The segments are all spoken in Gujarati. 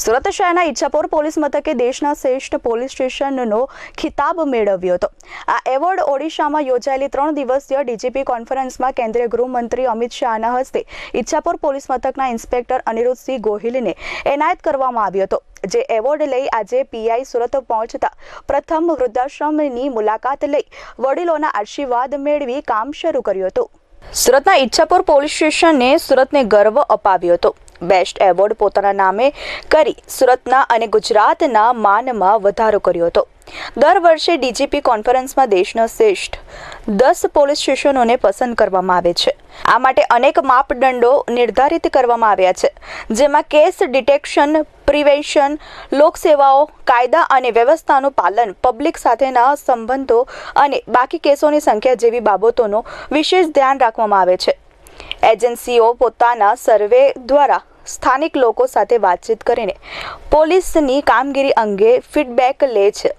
સુરત શહેરના ઈચ્છાપુર પોલીસ મથકે દેશના શ્રેષ્ઠ પોલીસ સ્ટેશનનો ખિતાબ મેળવ્યો હતો. આ એવોર્ડ ઓડિશામાં યોજાયેલી ત્રણ દિવસીય ડીજીપી કોન્ફરન્સમાં કેન્દ્રીય ગૃહમંત્રી અમિત શાહના હસ્તે ઈચ્છાપુર પોલીસ મથકના ઇન્સ્પેક્ટર અનિરુદ્ધસિંહ ગોહિલને એનાયત કરવામાં આવ્યો હતો, જે એવોર્ડ લઈ આજે પીઆઈ સુરત પહોંચતા પ્રથમ વૃદ્ધાશ્રમની મુલાકાત લઈ વડીલોના આશીર્વાદ મેળવી કામ શરૂ કર્યું હતું. સુરતના ઈચ્છાપુર પોલીસ સ્ટેશને સુરતને ગર્વ અપાવ્યો હતો. બેસ્ટ એવોર્ડ પોતાના નામે કરી સુરતના અને ગુજરાતના માનમાં વધારો કર્યો હતો. દર વર્ષે ડીજીપી કોન્ફરન્સમાં દેશના શ્રેષ્ઠ દસ પોલીસ સ્ટેશનોને પસંદ કરવામાં આવે છે. આ માટે અનેક માપદંડો નિર્ધારિત કરવામાં આવ્યા છે, જેમાં કેસ ડિટેક્શન, પ્રિવેન્શન, લોકસેવાઓ, કાયદા અને વ્યવસ્થાનું પાલન, પબ્લિક સાથેના સંબંધો અને બાકી કેસોની સંખ્યા જેવી બાબતોનો વિશેષ ધ્યાન રાખવામાં આવે છે. એજન્સીઓ પોતાના સર્વે દ્વારા સ્થાનિક લોકો સાથે વાતચીત કરીને પોલીસની કામગીરી અંગે ફીડબેક લે છે.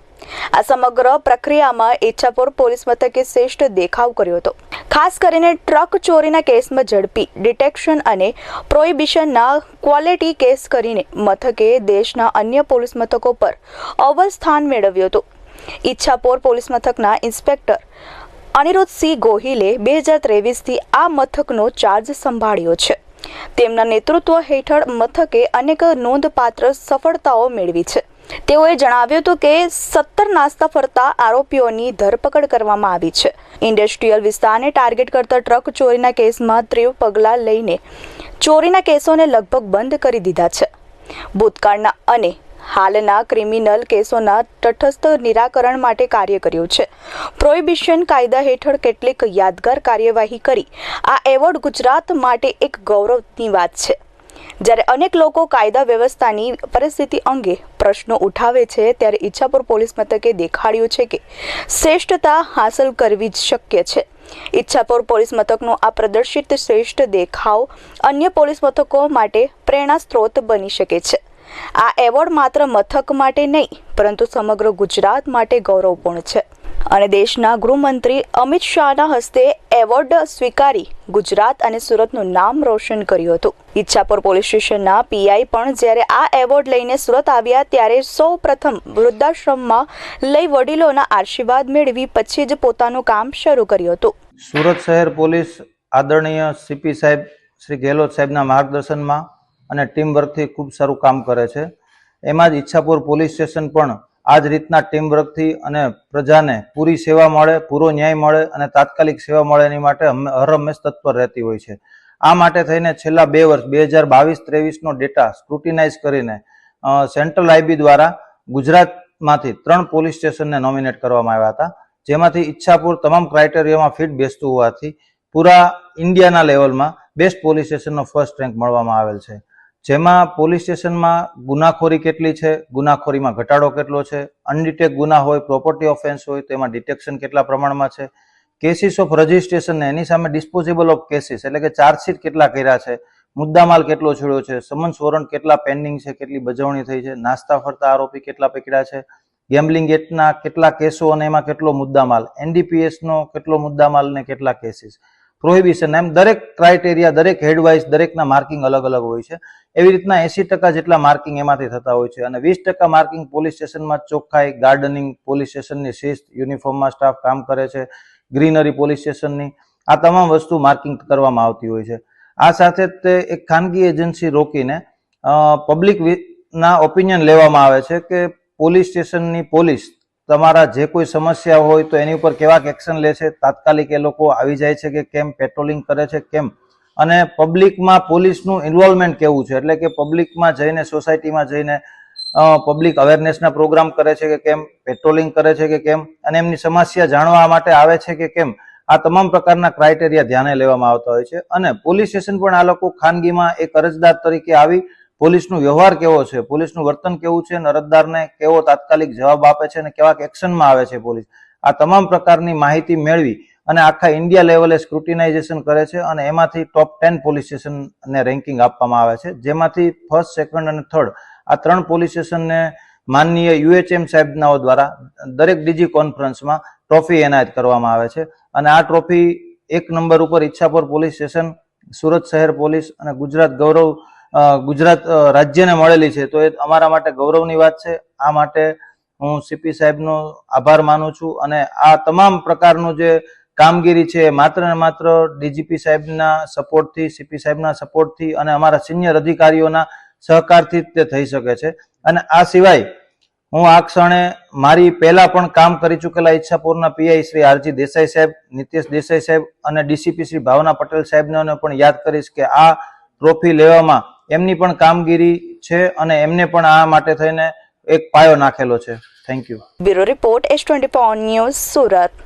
આ સમગ્ર પ્રક્રિયામાં ઈચ્છાપુર પોલીસ મથકે શ્રેષ્ઠ દેખાવ કર્યો હતો. ખાસ કરીને ટ્રક ચોરીના કેસમાં ઝડપી ડિટેક્શન અને પ્રોહિબિશનના ક્વોલિટી કેસ કરીને મથકે દેશના અન્ય પોલીસ મથકો પર અવ્વલ સ્થાન મેળવ્યું હતું. ઈચ્છાપોર પોલીસ મથકના ઇન્સ્પેક્ટર અનિરુદ્ધસિંહ ગોહિલે બે હજાર ત્રેવીસથી આ મથકનો ચાર્જ સંભાળ્યો છે. તેમના નેતૃત્વ હેઠળ મથકે અનેક નોંધપાત્ર સફળતાઓ મેળવી છે. તેઓએ જણાવ્યું હતું કે સત્તર નાસ્તા ફરતા આરોપીઓની ધરપકડ કરવામાં આવી છે. ઇન્ડસ્ટ્રીયલ વિસ્તારને ટાર્ગેટ કરતા ટ્રક ચોરીના કેસમાં ત્રીવ પગલાં લઈને ચોરીના કેસોને લગભગ બંધ કરી દીધા છે. ભૂતકાળના અને હાલના ક્રિમિનલ કેસોના તટસ્થ નિરાકરણ માટે કાર્ય કર્યું છે. પ્રોહિબિશન કાયદા હેઠળ કેટલીક યાદગાર કાર્યવાહી કરી. આ એવોર્ડ ગુજરાત માટે એક ગૌરવની વાત છે. જ્યારે અનેક લોકો કાયદા વ્યવસ્થાની પરિસ્થિતિ અંગે પ્રશ્નો ઉઠાવે છે, ત્યારે ઈચ્છાપુર પોલીસ મથકે દેખાડ્યું છે કે શ્રેષ્ઠતા હાંસલ કરવી જ શક્ય છે. ઈચ્છાપુર પોલીસ મથકનો આ પ્રદર્શિત શ્રેષ્ઠ દેખાવ અન્ય પોલીસ મથકો માટે પ્રેરણા સ્ત્રોત બની શકે છે. આ એવોર્ડ માત્ર મથક માટે નહીં, પરંતુ સમગ્ર ગુજરાત માટે ગૌરવપૂર્ણ છે. અને દેશના ગૃહમંત્રી અમિત શાહના હસ્તે એવોર્ડ સ્વીકારી ગુજરાત અને સુરતનું નામ રોશન કર્યું હતું. ઈચ્છાપુર પોલીસ સ્ટેશનના પીઆઈ પણ જ્યારે આ એવોર્ડ લઈને સુરત આવ્યા ત્યારે સૌ પ્રથમ વૃદ્ધાશ્રમમાં લઈ વડીલોના આશીર્વાદ મેળવી પછી જ પોતાનું કામ શરૂ કર્યું હતું. સુરત શહેર પોલીસ આદરણીય સીપી સાહેબ શ્રી ગેહલોત સાહેબના માર્ગદર્શનમાં અને ટીમ વર્કથી ખૂબ સારું કામ કરે છે. એમાં જ ઈચ્છાપુર પોલીસ સ્ટેશન પણ આ જ રીતના ટીમ વર્કથી અને પ્રજાને પૂરી સેવા મળે, પૂરો ન્યાય મળે અને તાત્કાલિક સેવા મળે એની માટે હંમે- હર તત્પર રહેતી હોય છે. આ માટે થઈને છેલ્લા બે વર્ષ, બે હજાર બાવીસ ત્રેવીસનો ડેટા સ્ક્રુટિનાઇઝ કરીને સેન્ટ્રલ આઈબી દ્વારા ગુજરાતમાંથી ત્રણ પોલીસ સ્ટેશનને નોમિનેટ કરવામાં આવ્યા હતા, જેમાંથી ઈચ્છાપુર તમામ ક્રાઇટેરિયામાં ફિટ બેસતું હોવાથી પૂરા ઇન્ડિયાના લેવલમાં બેસ્ટ પોલીસ સ્ટેશનનો ફર્સ્ટ રેન્ક મળવામાં આવેલ છે. જેમાં પોલીસ સ્ટેશનમાં ગુનાખોરી કેટલી છે, ગુનાખોરીમાં ઘટાડો કેટલો છે અનડિટેક ગુના હોય, પ્રોપર્ટી ઓફેન્સ હોય, તો એમાં ડિટેક્શન કેટલા પ્રમાણમાં છે, કેસીસ ઓફ રજિસ્ટ્રેશન એની સામે ડિસ્પોઝેબલ ઓફ કેસીસ, એટલે કે ચાર્જશીટ કેટલા કર્યા છે, મુદ્દામાલ કેટલો છોડ્યો છે, સમન્સ વોરંટ કેટલા પેન્ડિંગ છે, કેટલી બજવણી થઈ છે, નાસ્તા ફરતા આરોપી કેટલા પકડ્યા છે, ગેમ્બલિંગ એક્ટના કેટલા કેસો અને એમાં કેટલો મુદ્દામાલ, એનડીપીએસનો કેટલો મુદ્દામાલ ને કેટલા કેસીસ પ્રોહિબિશન એમ દરેક ક્રાઇટેરિયા દરેક હેડવાઇઝ દરેકના માર્કિંગ અલગ અલગ હોય છે. એવી રીતના એસી ટકા જેટલા માર્કિંગ એમાંથી થતા હોય છે અને વીસ ટકા માર્કિંગ પોલીસ સ્ટેશનમાં ચોખ્ખાઈ ગાર્ડનિંગ પોલીસ સ્ટેશનની શિસ્ત યુનિફોર્મમાં સ્ટાફ કામ કરે છે ગ્રીનરી પોલીસ સ્ટેશનની આ તમામ વસ્તુ માર્કિંગ કરવામાં આવતી હોય છે. આ સાથે તે એક ખાનગી એજન્સી રોકીને પબ્લિક ના ઓપિનિયન લેવામાં આવે છે કે પોલીસ સ્ટેશનની પોલીસ તમારા જે કોઈ સમસ્યા હોય તો એની ઉપર કેવા એક્શન લે છે તાત્કાલિક એ લોકો આવી જાય છે કે કેમ પેટ્રોલિંગ કરે છે, કેમ? અને પબ્લિકમાં પોલીસનું ઇન્વોલ્વમેન્ટ કેવું છે? એટલે કે પબ્લિકમાં જઈને સોસાયટીમાં જઈને પબ્લિક અવેરનેસના પ્રોગ્રામ કરે છે કે કેમ? પેટ્રોલિંગ કરે છે કે કેમ? અને એમની સમસ્યા જાણવા માટે આવે છે કે કેમ? આ તમામ પ્રકારના ક્રાઇટેરિયા ધ્યાને લેવામાં આવતા હોય છે. અને પોલીસ સ્ટેશન પણ આ લોકો ખાનગીમાં એક અરજદાર તરીકે આવી પોલીસનો વ્યવહાર કેવો છે? પોલીસનું વર્તન કેવું છે? અને અરજદારને કેવો તાત્કાલિક જવાબ આપે છે અને કેવા એક્શનમાં આવે છે પોલીસ? આ તમામ પ્રકારની માહિતી મેળવી અને આખા ઇન્ડિયા લેવલે સ્ક્રુટિનાઇઝેશન કરે છે અને એમાંથી ટોપ ટેન પોલીસ સ્ટેશનને રેન્કિંગ આપવામાં આવે છે. જેમાંથી ફર્સ્ટ સેકન્ડ અને થર્ડ આ ત્રણ પોલીસ સ્ટેશનને માનનીય યુએચએમ સાહેબનાઓ દ્વારા દરેક ડીજી કોન્ફરન્સમાં ટ્રોફી એનાયત કરવામાં આવે છે અને આ ટ્રોફી એક નંબર ઉપર ઈચ્છાપુર પોલીસ સ્ટેશન, સુરત શહેર પોલીસ અને ગુજરાત ગૌરવ ગુજરાત રાજ્યને મળેલી છે. તો એ અમારા માટે ગૌરવની વાત છે. આ માટે હું સીપી સાહેબનો આભાર માનું છું અને આ તમામ પ્રકારનું જે કામગીરી છે માત્ર ને માત્ર ડીજીપી સાહેબના સપોર્ટથી, સીપી સાહેબના સપોર્ટથી અને અમારા સિનિયર અધિકારીઓના સહકારથી તે થઈ શકે છે. અને આ સિવાય હું આ ક્ષણે મારી પહેલા પણ કામ કરી ચૂકેલા ઈચ્છાપુરના પીઆઈ શ્રી આરજી દેસાઈ સાહેબ, નિતેશ દેસાઈ સાહેબ અને ડીસીપી શ્રી ભાવના પટેલ સાહેબને પણ યાદ કરીશ કે આ ટ્રોફી લેવામાં એમની પણ કામગીરી છે અને એમને પણ આ માટે થઈને એક પાયો નાખેલો છે. Thank you bureau report S twenty news Surat.